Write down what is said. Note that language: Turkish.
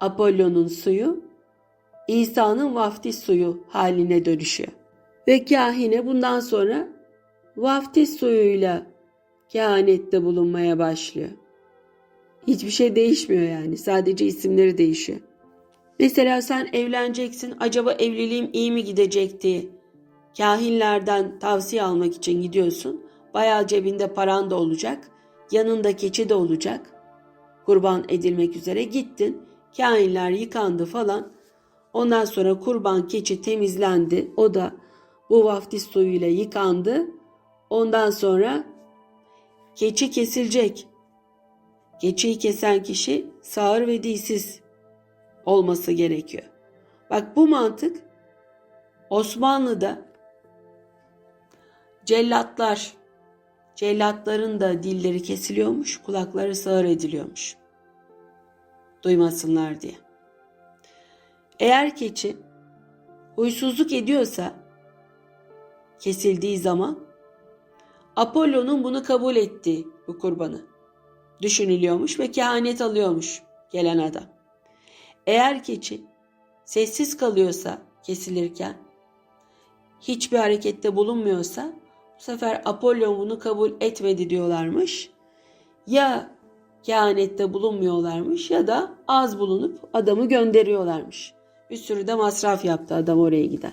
Apollo'nun suyu İsa'nın vaftiz suyu haline dönüşüyor. Ve kahine bundan sonra vaftiz suyuyla kehanette bulunmaya başlıyor. Hiçbir şey değişmiyor yani. Sadece isimleri değişiyor. Mesela sen evleneceksin. Acaba evliliğim iyi mi gidecek diye kahinlerden tavsiye almak için gidiyorsun. Bayağı cebinde paran da olacak. Yanında keçi de olacak. Kurban edilmek üzere gittin. Kahinler yıkandı falan. Ondan sonra kurban keçi temizlendi. O da bu vaftiz suyuyla yıkandı. Ondan sonra keçi kesilecek. Keçiyi kesen kişi sağır ve dilsiz olması gerekiyor. Bak bu mantık Osmanlı'da cellatlar, cellatların da dilleri kesiliyormuş, kulakları sağır ediliyormuş. Duymasınlar diye. Eğer keçi huysuzluk ediyorsa kesildiği zaman Apollo'nun bunu kabul ettiği bu kurbanı düşünülüyormuş ve kehanet alıyormuş gelen adam. Eğer keçi sessiz kalıyorsa kesilirken hiçbir harekette bulunmuyorsa bu sefer Apollo bunu kabul etmedi diyorlarmış. Ya kehanette bulunmuyorlarmış ya da az bulunup adamı gönderiyorlarmış. Bir sürü de masraf yaptı adam oraya giden.